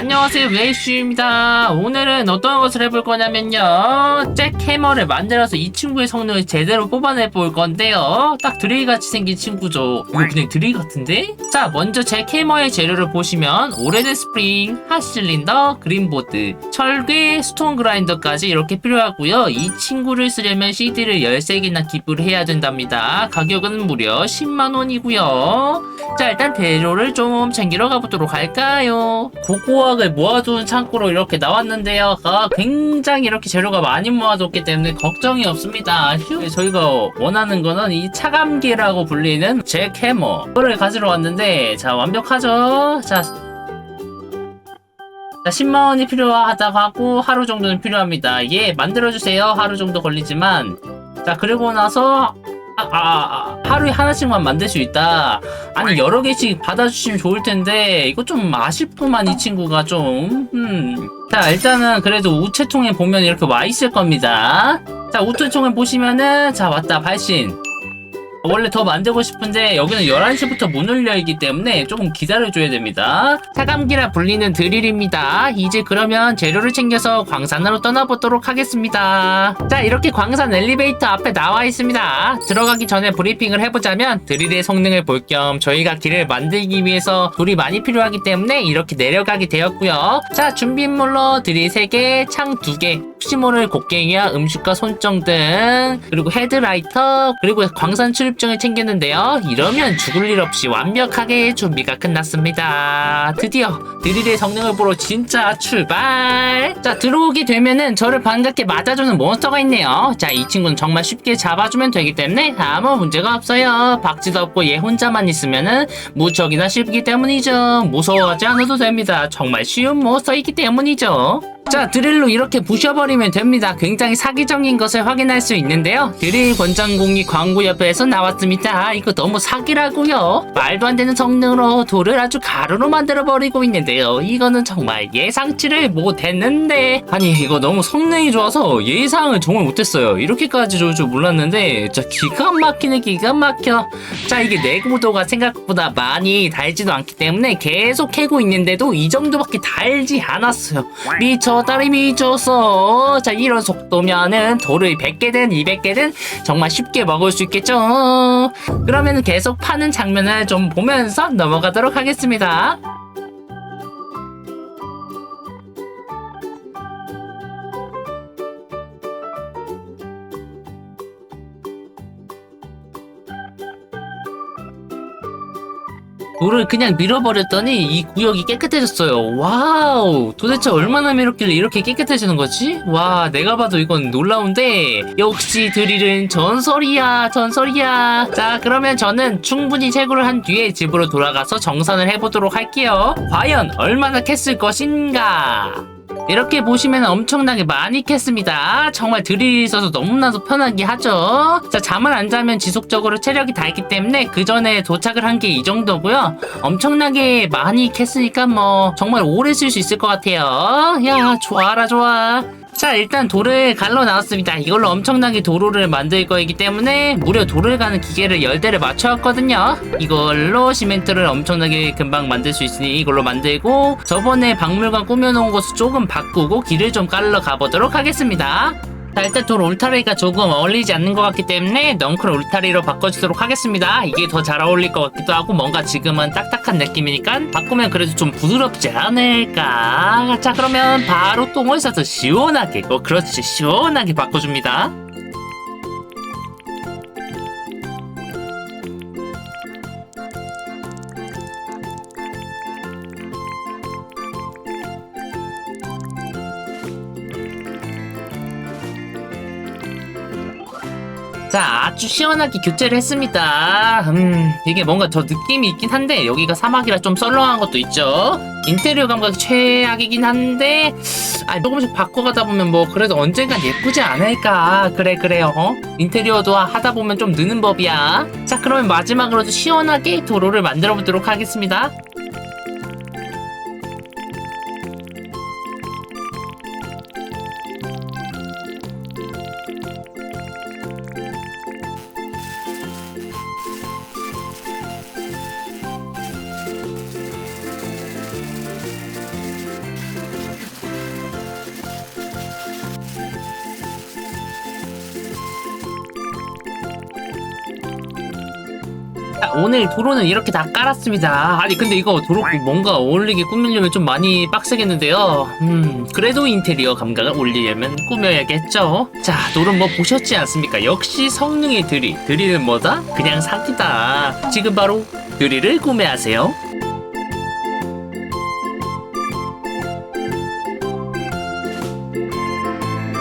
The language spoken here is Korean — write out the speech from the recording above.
안녕하세요 웨이슈입니다. 오늘은 어떤 것을 해볼 거냐면요. 잭 해머를 만들어서 이 친구의 성능을 제대로 뽑아내 볼 건데요. 딱 드레이 같이 생긴 친구죠. 이거 그냥 드레이 같은데? 자 먼저 잭 해머의 재료를 보시면 오래된 스프링, 핫실린더, 그린보드, 철괴, 스톤 그라인더까지 이렇게 필요하고요. 이 친구를 쓰려면 CD를 13개나 기부를 해야 된답니다. 가격은 무려 10만원이고요 자 일단 재료를 좀 챙기러 가보도록 할까요 고고학을 모아둔 창고로 이렇게 나왔는데요 아, 굉장히 이렇게 재료가 많이 모아뒀기 때문에 걱정이 없습니다 휴. 저희가 원하는 거는 이 차감기라고 불리는 잭 해머 이거를 가지러 왔는데 자 완벽하죠 자 자, 10만원이 필요하다고 하고 하루 정도는 필요합니다. 예, 만들어주세요. 하루 정도 걸리지만. 자, 그리고 나서 아, 아, 아, 하루에 하나씩만 만들 수 있다. 아니, 여러 개씩 받아주시면 좋을 텐데, 이거 좀 아쉽구만, 이 친구가 좀. 음. 자, 일단은 그래도 우체통에 보면 이렇게 와 있을 겁니다. 자, 우체통에 보시면은, 자, 왔다, 발신. 원래 더 만들고 싶은데 여기는 11시부터 문을 열기 때문에 조금 기다려줘야 됩니다. 차감기라 불리는 드릴입니다. 이제 그러면 재료를 챙겨서 광산으로 떠나보도록 하겠습니다. 자 이렇게 광산 엘리베이터 앞에 나와 있습니다. 들어가기 전에 브리핑을 해보자면 드릴의 성능을 볼 겸 저희가 길을 만들기 위해서 돌이 많이 필요하기 때문에 이렇게 내려가게 되었고요. 자 준비물로 드릴 3개, 창 2개, 혹시 모를 곡괭이와 음식과 손정 등 그리고 헤드라이터 그리고 광산 출 입증을 챙겼는데요. 이러면 죽을 일 없이 완벽하게 준비가 끝났습니다. 드디어 드릴의 성능을 보러 진짜 출발! 자 들어오게 되면은 저를 반갑게 맞아주는 몬스터가 있네요. 자 이 친구는 정말 쉽게 잡아주면 되기 때문에 아무 문제가 없어요. 박지도 없고 얘 혼자만 있으면은 무척이나 쉽기 때문이죠. 무서워하지 않아도 됩니다. 정말 쉬운 몬스터이기 때문이죠 자 드릴로 이렇게 부셔버리면 됩니다. 굉장히 사기적인 것을 확인할 수 있는데요. 드릴 권장공이 광고 옆에서 나왔습니다. 이거 너무 사기라고요? 말도 안 되는 성능으로 돌을 아주 가루로 만들어버리고 있는데요. 이거는 정말 예상치를 못했는데. 아니 이거 너무 성능이 좋아서 예상을 정말 못했어요. 이렇게까지 좋을 줄 몰랐는데 진짜 기가 막히네 기가 막혀. 자 이게 내구도가 생각보다 많이 달지도 않기 때문에 계속 캐고 있는데도 이 정도밖에 달지 않았어요. 미쳐 다리 미쳤어 자 이런 속도면은 돌을 100개든 200개든 정말 쉽게 먹을 수 있겠죠? 그러면 계속 파는 장면을 좀 보면서 넘어가도록 하겠습니다 돌을 그냥 밀어버렸더니 이 구역이 깨끗해졌어요. 와우. 도대체 얼마나 밀었길래 이렇게 깨끗해지는 거지? 와, 내가 봐도 이건 놀라운데. 역시 드릴은 전설이야, 전설이야. 자, 그러면 저는 충분히 채굴을 한 뒤에 집으로 돌아가서 정산을 해보도록 할게요. 과연 얼마나 캤을 것인가? 이렇게 보시면 엄청나게 많이 캤습니다. 정말 드릴이 있어서 너무나도 편하게 하죠. 자, 잠을 안 자면 지속적으로 체력이 닳기 때문에 그 전에 도착을 한 게 이 정도고요. 엄청나게 많이 캤으니까 뭐 정말 오래 쓸 수 있을 것 같아요. 야, 좋아라 좋아. 자 일단 돌을 갈러 나왔습니다. 이걸로 엄청나게 도로를 만들 거이기 때문에 무려 돌을 가는 기계를 열대를 맞춰왔거든요. 이걸로 시멘트를 엄청나게 금방 만들 수 있으니 이걸로 만들고 저번에 박물관 꾸며놓은 곳을 조금 바꾸고 길을 좀 깔러 가보도록 하겠습니다 돌 울타리가 조금 어울리지 않는 것 같기 때문에 넝클 울타리로 바꿔주도록 하겠습니다. 이게 더 잘 어울릴 것 같기도 하고 뭔가 지금은 딱딱한 느낌이니까 바꾸면 그래도 좀 부드럽지 않을까. 자 그러면 바로 똥을 싸서 시원하게 어 그렇지. 시원하게 바꿔줍니다 자, 아주 시원하게 교체를 했습니다. 음, 이게 뭔가 더 느낌이 있긴 한데, 여기가 사막이라 좀 썰렁한 것도 있죠. 인테리어 감각이 최악이긴 한데, 아, 조금씩 바꿔가다 보면 뭐, 그래도 언젠간 예쁘지 않을까. 그래, 그래요. 어? 인테리어도 하다 보면 좀 느는 법이야. 자, 그러면 마지막으로 도 시원하게 도로를 만들어 보도록 하겠습니다. 자, 오늘 도로는 이렇게 다 깔았습니다. 아니 근데 이거 도로 뭔가 어울리게 꾸미려면 좀 많이 빡세겠는데요. 음 그래도 인테리어 감각을 올리려면 꾸며야겠죠. 자 도로 뭐 보셨지 않습니까? 역시 성능의 드리. 드리는 뭐다? 그냥 사기다. 지금 바로 드리를 구매하세요.